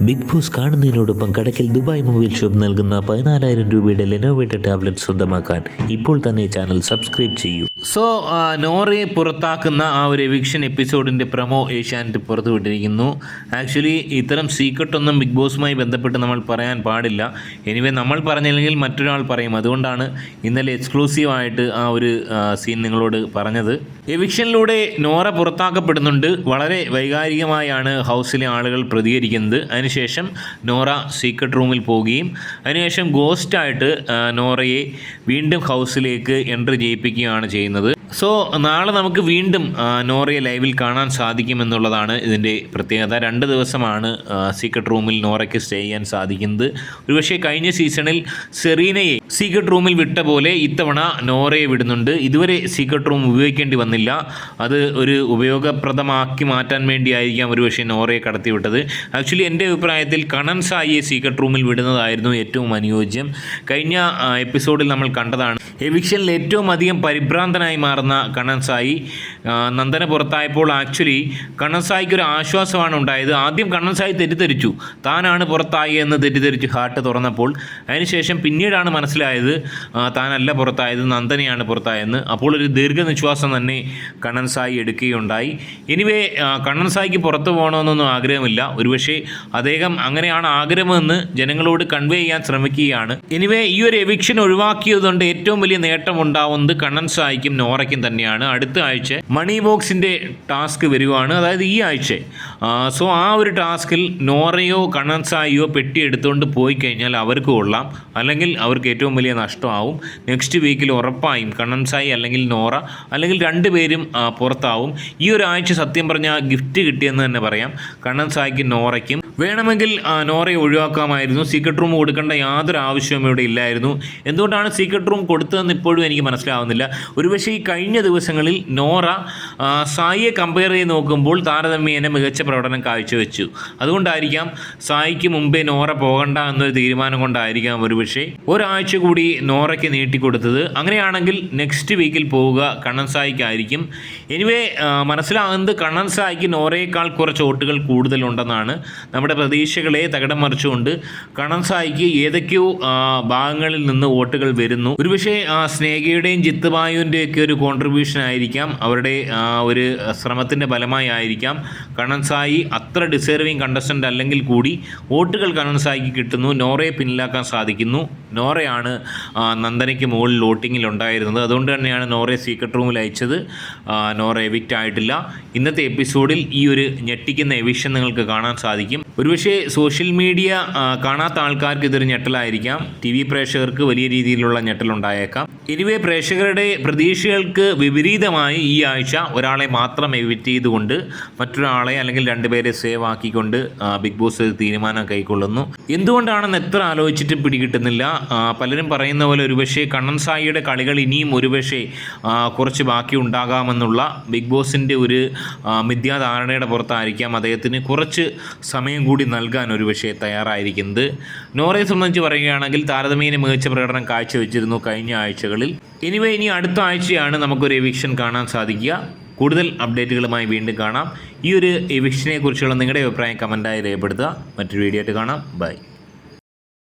Big boss കാണുന്നതിനോടൊപ്പം കടക്കിൽ Dubai mobile shop നൽകുന്ന പതിനാലായിരം രൂപയുടെ ലെനോവേറ്റ ടാബ്ലറ്റ് സ്വന്തമാക്കാൻ ഇപ്പോൾ തന്നെ ചാനൽ സബ്സ്ക്രൈബ് ചെയ്യൂ. സോ നോറെ നോറയെ പുറത്താക്കുന്ന ആ ഒരു എവിക്ഷൻ എപ്പിസോഡിന്റെ പ്രമോ ഏഷ്യാനെറ്റ് പുറത്തുവിട്ടിരിക്കുന്നു. ആക്ച്വലി ഇത്തരം സീക്രട്ട് ഒന്നും ബിഗ് ബോസുമായി ബന്ധപ്പെട്ട് നമ്മൾ പറയാൻ പാടില്ല. എനിവേ നമ്മൾ പറഞ്ഞില്ലെങ്കിൽ മറ്റൊരാൾ പറയും. അതുകൊണ്ടാണ് ഇന്നലെ എക്സ്ക്ലൂസീവായിട്ട് ആ ഒരു സീൻ നിങ്ങളോട് പറഞ്ഞത്. എവിക്ഷനിലൂടെ നോറ പുറത്താക്കപ്പെടുന്നുണ്ട്. വളരെ വൈകാരികമായാണ് ഹൗസിലെ ആളുകൾ പ്രതികരിക്കുന്നത്. അതിനുശേഷം നോറ സീക്രട്ട് റൂമിൽ പോവുകയും അതിനുശേഷം ഗോസ്റ്റായിട്ട് നോറയെ വീണ്ടും ഹൗസിലേക്ക് എൻട്രി ചെയ്യിപ്പിക്കുകയാണ് ചെയ്യുന്നത്. സോ നാളെ നമുക്ക് വീണ്ടും നോറയെ ലൈവിൽ കാണാൻ സാധിക്കുമെന്നുള്ളതാണ് ഇതിന്റെ പ്രത്യേകത. രണ്ട് ദിവസമാണ് സീക്രട്ട് റൂമിൽ നോറയ്ക്ക് സ്റ്റേ ചെയ്യാൻ സാധിക്കുന്നത്. ഒരുപക്ഷെ കഴിഞ്ഞ സീസണിൽ സെറീനയെ സീക്രട്ട് റൂമിൽ വിട്ട പോലെ ഇത്തവണ നോറയെ വിടുന്നുണ്ട്. ഇതുവരെ സീക്രട്ട് റൂം ഉപയോഗിക്കേണ്ടി വന്നില്ല. അത് ഒരു ഉപയോഗപ്രദമാക്കി മാറ്റാൻ വേണ്ടിയായിരിക്കാം ഒരുപക്ഷെ നോറയെ കടത്തിവിട്ടത്. ആക്ച്വലി എന്റെ അഭിപ്രായത്തിൽ കണൻ സായിയെ സീക്രട്ട് റൂമിൽ വിടുന്നതായിരുന്നു ഏറ്റവും അനുയോജ്യം. കഴിഞ്ഞ എപ്പിസോഡിൽ നമ്മൾ കണ്ടതാണ്. എവിക്ഷനിൽ ഏറ്റവും അധികം പരിഭ്രാന്തനായി മാറുന്ന കണ്ണൻ സായി നന്ദന പുറത്തായപ്പോൾ ആക്ച്വലി കണ്ണൻ സായിക്ക് ഒരു ആശ്വാസമാണ് ഉണ്ടായത്. ആദ്യം കണ്ണൻ സായി തെറ്റിദ്ധരിച്ചു. താനാണ് പുറത്തായി എന്ന് തെറ്റിദ്ധരിച്ചു ഹാർട്ട് തുറന്നപ്പോൾ അതിനുശേഷം പിന്നീടാണ് മനസ്സിലായത് താനല്ല പുറത്തായത് നന്ദനയാണ് പുറത്തായെന്ന്. അപ്പോൾ ഒരു ദീർഘനിശ്വാസം തന്നെ കണ്ണൻ സായി എടുക്കുകയുണ്ടായി. എനിവേ കണ്ണൻ സായിക്ക് പുറത്തു പോകണമെന്നൊന്നും ആഗ്രഹമില്ല. ഒരുപക്ഷെ അദ്ദേഹം അങ്ങനെയാണ് ആഗ്രഹമെന്ന് ജനങ്ങളോട് കൺവേ ചെയ്യാൻ ശ്രമിക്കുകയാണ്. എനിവേ ഈ ഒരു എവിക്ഷൻ ഒഴിവാക്കിയതുകൊണ്ട് ഏറ്റവും വലിയ നേട്ടം ഉണ്ടാവുന്നത് കണ്ണൻ സായിക്കും നോറയ്ക്കും തന്നെയാണ്. അടുത്ത ആഴ്ച മണി ബോക്സിന്റെ ടാസ്ക് വരികയാണ് അതായത് ഈ ആഴ്ച. സോ ആ ഒരു ടാസ്കിൽ നോറയോ കണൻസായിയോ പെട്ടി എടുത്തുകൊണ്ട് പോയി കഴിഞ്ഞാൽ അവർക്ക് കൊള്ളാം. അല്ലെങ്കിൽ അവർക്ക് ഏറ്റവും വലിയ നഷ്ടമാവും. നെക്സ്റ്റ് വീക്കിൽ ഉറപ്പായും കണൻസായി അല്ലെങ്കിൽ നോറ അല്ലെങ്കിൽ രണ്ടുപേരും പേരും പുറത്താവും. ഈ ഒരു ആഴ്ച സത്യം പറഞ്ഞാൽ ഗിഫ്റ്റ് കിട്ടിയെന്ന് തന്നെ പറയാം. കണ്ണൻ സായിക്കും നോറയ്ക്കും വേണമെങ്കിൽ നോറയെ ഒഴിവാക്കാമായിരുന്നു. സീക്രട്ട് റൂം കൊടുക്കേണ്ട യാതൊരു ആവശ്യവും ഇവിടെ ഇല്ലായിരുന്നു. എന്തുകൊണ്ടാണ് സീക്രട്ട് റൂം കൊടുത്തതെന്ന് ഇപ്പോഴും എനിക്ക് മനസ്സിലാവുന്നില്ല. ഒരുപക്ഷെ ഈ കഴിഞ്ഞ ദിവസങ്ങളിൽ നോറ സായിയെ കമ്പയർ ചെയ്ത് നോക്കുമ്പോൾ താരതമ്യേന മികച്ച പ്രകടനം കാഴ്ചവെച്ചു. അതുകൊണ്ടായിരിക്കാം സായിക്ക് മുമ്പേ നോറ പോകണ്ട എന്നൊരു തീരുമാനം കൊണ്ടായിരിക്കാം ഒരുപക്ഷെ. ഒരാഴ്ച കൂടി നോറയ്ക്ക് നീട്ടിക്കൊടുത്തത്. അങ്ങനെയാണെങ്കിൽ നെക്സ്റ്റ് വീക്കിൽ പോവുക കണ്ണൻ സായിക്കായിരിക്കും. എനിവേ മനസ്സിലാകുന്നത് കണ്ണൻ സായിക്ക് നോറയേക്കാൾ കുറച്ച് വോട്ടുകൾ കൂടുതലുണ്ടെന്നാണ്. നമ്മുടെ പ്രതീക്ഷകളെ തകിടം മറിച്ചുകൊണ്ട് കണം സായിക്ക് ഏതൊക്കെയോ ഭാഗങ്ങളിൽ നിന്ന് വോട്ടുകൾ വരുന്നു. ഒരുപക്ഷെ സ്നേഹയുടെയും ജിത്തുബായുവിന്റെയും ഒക്കെ ഒരു കോൺട്രിബ്യൂഷൻ ആയിരിക്കാം. അവരുടെ ഒരു ശ്രമത്തിന്റെ ഫലമായി ആയിരിക്കാം. കണൻ സായി അത്ര ഡിസേർവിങ് കണ്ടസ്റ്റന്റ് അല്ലെങ്കിൽ കൂടി വോട്ടുകൾ കണൻ സായിക്ക് കിട്ടുന്നു. നോറയെ പിന്നിലാക്കാൻ സാധിക്കുന്നു. നോറയാണ് നന്ദനയ്ക്ക് മുകളിൽ വോട്ടിങ്ങിൽ ഉണ്ടായിരുന്നത്. അതുകൊണ്ട് തന്നെയാണ് നോറയെ സീക്രട്ട് റൂമിൽ അയച്ചത്. നോറ എവിക്റ്റ് ആയിട്ടില്ല. ഇന്നത്തെ എപ്പിസോഡിൽ ഈ ഒരു ഞെട്ടിക്കുന്ന എവിഷൻ നിങ്ങൾക്ക് കാണാൻ സാധിക്കും. ഒരുപക്ഷെ സോഷ്യൽ മീഡിയ കാണാത്ത ആൾക്കാർക്ക് ഇതൊരു ഞെട്ടലായിരിക്കാം. ടി വി പ്രേക്ഷകർക്ക് വലിയ രീതിയിലുള്ള ഞെട്ടലുണ്ടായേക്കാം. എനിവേ പ്രേക്ഷകരുടെ പ്രതീക്ഷകൾക്ക് വിപരീതമായി ഈ ആഴ്ച ഒരാളെ മാത്രം എവിറ്റ് ചെയ്തുകൊണ്ട് മറ്റൊരാളെ അല്ലെങ്കിൽ രണ്ടുപേരെ സേവ് ആക്കിക്കൊണ്ട് ബിഗ് ബോസ് തീരുമാനം കൈക്കൊള്ളുന്നു. എന്തുകൊണ്ടാണെന്ന് എത്ര ആലോചിച്ചിട്ടും പിടികിട്ടുന്നില്ല. പലരും പറയുന്ന പോലെ ഒരുപക്ഷെ കണ്ണൻ സായിയുടെ കളികൾ ഇനിയും ഒരുപക്ഷെ കുറച്ച് ബാക്കി ഉണ്ടാകാമെന്നുള്ള ബിഗ് ബോസിന്റെ ഒരു മിഥ്യാധാരണയുടെ പുറത്തായിരിക്കാം അദ്ദേഹത്തിന് കുറച്ച് സമയം കൂടി നൽകാൻ ഒരുപക്ഷെ തയ്യാറായിരിക്കുന്നത്. നോറയെ സംബന്ധിച്ച് പറയുകയാണെങ്കിൽ താരതമ്യേന മികച്ച പ്രകടനം കാഴ്ചവെച്ചിരുന്നു കഴിഞ്ഞ ആഴ്ചകളിൽ. എനിവേ ഇനി അടുത്ത ആഴ്ചയാണ് നമുക്കൊരു എവിക്ഷൻ കാണാൻ സാധിക്കുക. കൂടുതൽ അപ്ഡേറ്റുകളുമായി വീണ്ടും കാണാം. ഈ ഒരു എവിക്ഷനെ കുറിച്ചുള്ള നിങ്ങളുടെ അഭിപ്രായം കമന്റായി രേഖപ്പെടുത്തുക. മറ്റൊരു വീഡിയോ ആയിട്ട് കാണാം. ബൈ